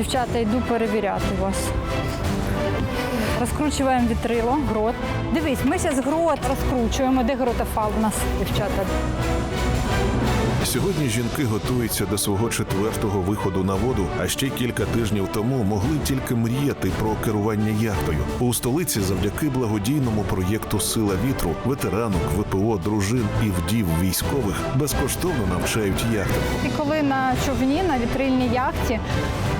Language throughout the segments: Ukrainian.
Дівчата, йду перевіряти вас. Розкручуємо вітрило, грот. Дивись, ми зараз грот розкручуємо. Де гротофал у нас, дівчата? Сьогодні жінки готуються до свого четвертого виходу на воду, а ще кілька тижнів тому могли тільки мріяти про керування яхтою. У столиці завдяки благодійному проєкту Сила вітру ветеранок, ВПО, дружин і вдів військових безкоштовно навчають яхтам. Ти коли на човні, на вітрильній яхті,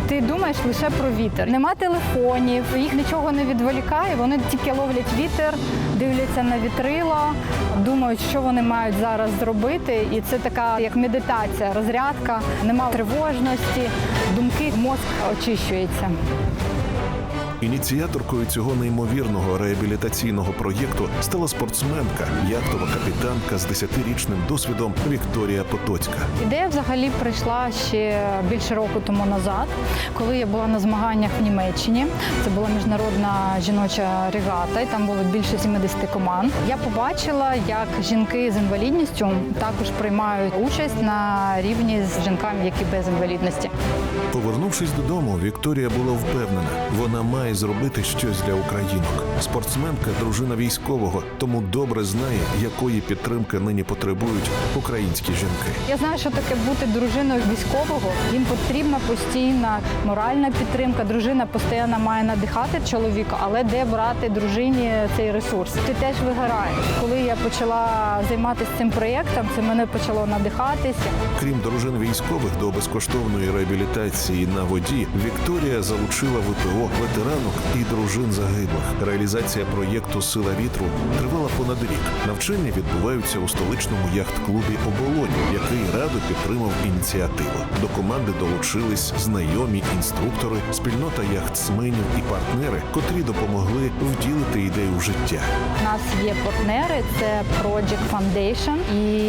ти думаєш лише про вітер. Нема телефонів, їх нічого не відволікає. Вони тільки ловлять вітер, дивляться на вітрила, думають, що вони мають зараз зробити. І це така як медитація, розрядка, нема тривожності, думки, мозк очищується. Ініціаторкою цього неймовірного реабілітаційного проєкту стала спортсменка, яхтова капітанка з 10-річним досвідом Вікторія Потоцька. Ідея взагалі прийшла ще більше року тому назад, коли я була на змаганнях в Німеччині. Це була міжнародна жіноча регата, і там було більше 70 команд. Я побачила, як жінки з інвалідністю також приймають участь на рівні з жінками, які без інвалідності. Повернувшись додому, Вікторія була впевнена, вона має зробити щось для українок. Спортсменка, дружина військового, тому добре знає, якої підтримки нині потребують українські жінки. Я знаю, що таке бути дружиною військового. Їм потрібна постійна моральна підтримка. Дружина постійно має надихати чоловіка, але де брати дружині цей ресурс? Ти теж вигораєш. Коли я почала займатися цим проєктом, це мене почало надихатися. Крім дружин військових до безкоштовної реабілітації на воді, Вікторія залучила ВПО ветеранок і дружин загиблих. Реалізація проєкту Сила вітру тривала понад рік. Навчання відбуваються у столичному яхт-клубі Оболонь, який радо підтримав ініціативу. До команди долучились знайомі інструктори, спільнота яхтсменів і партнери, котрі допомогли втілити ідею в життя. У нас є партнери, це Project Foundation, і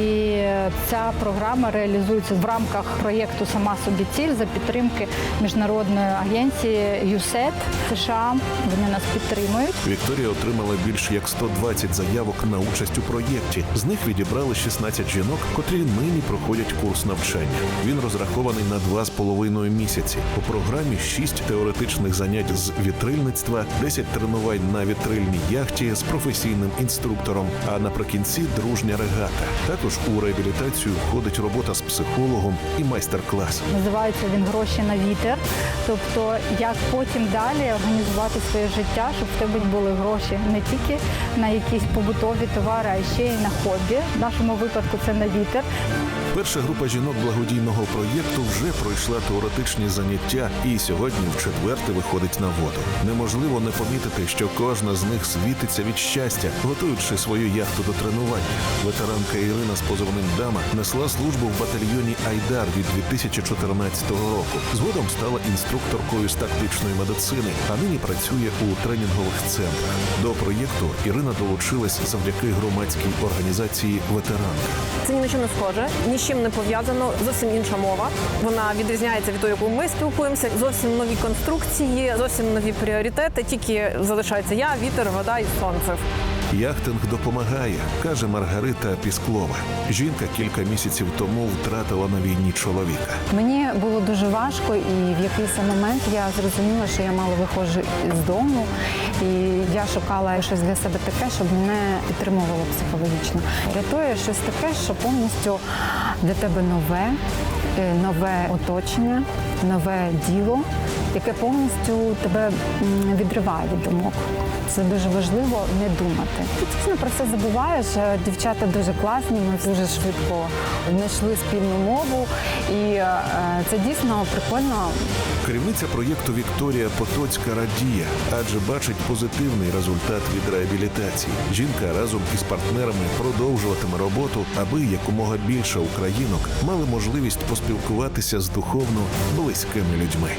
ця програма реалізується в рамках проєкту Сама собі ціль за підтримки міжнародної агенції USAID США. Вони нас підтримують. Вікторія отримала більш як 120 заявок на участь у проєкті. З них відібрали 16 жінок, котрі нині проходять курс навчання. Він розрахований на два з половиною місяці. У програмі 6 теоретичних занять з вітрильництва, 10 тренувань на вітрильній яхті з професійним інструктором. А наприкінці дружня регата. Також у реабілітацію входить робота з психологом і майстер-клас. Називається він гроші на вітер. Тобто, як потім далі організувати своє життя, щоб в тебе були гроші не тільки на якісь побутові товари, а ще й на хобі. В нашому випадку це на вітер. Перша група жінок благодійного проєкту вже пройшла теоретичні заняття і сьогодні в четверте виходить на воду. Неможливо не помітити, що кожна з них світиться від щастя, готуючи свою яхту до тренувань. Ветеранка Ірина з позовним Дама несла службу в батальйоні Айдар від 2014 року. Згодом стала інструкторкою з тактичної медицини, а нині працює у тренінгових центрах. До проєкту Ірина долучилась завдяки громадській організації ветеранка. Це ні на що не схоже, з чим не пов'язано. Зовсім інша мова. Вона відрізняється від того, яку ми спілкуємося. Зовсім нові конструкції, зовсім нові пріоритети. Тільки залишається я, вітер, вода і сонце. Яхтинг допомагає, каже Маргарита Пісклова. Жінка кілька місяців тому втратила на війні чоловіка. Мені було дуже важко, і в якийсь момент я зрозуміла, що я мало виходжу з дому, і я шукала щось для себе таке, щоб мене підтримувало психологічно. Рятує щось таке, що повністю для тебе нове, е, нове оточення, нове діло, яке повністю тебе відриває від думок. Це дуже важливо не думати. Ти дійсно про це забуваєш. Е, Дівчата дуже класні, ми дуже швидко знайшли спільну мову, і е, це дійсно прикольно. Керівниця проєкту Вікторія Потоцька радіє, адже бачить позитивний результат від реабілітації. Жінка разом із партнерами продовжуватиме роботу, аби якомога більше українок мали можливість поспілкуватися з духовно близькими людьми.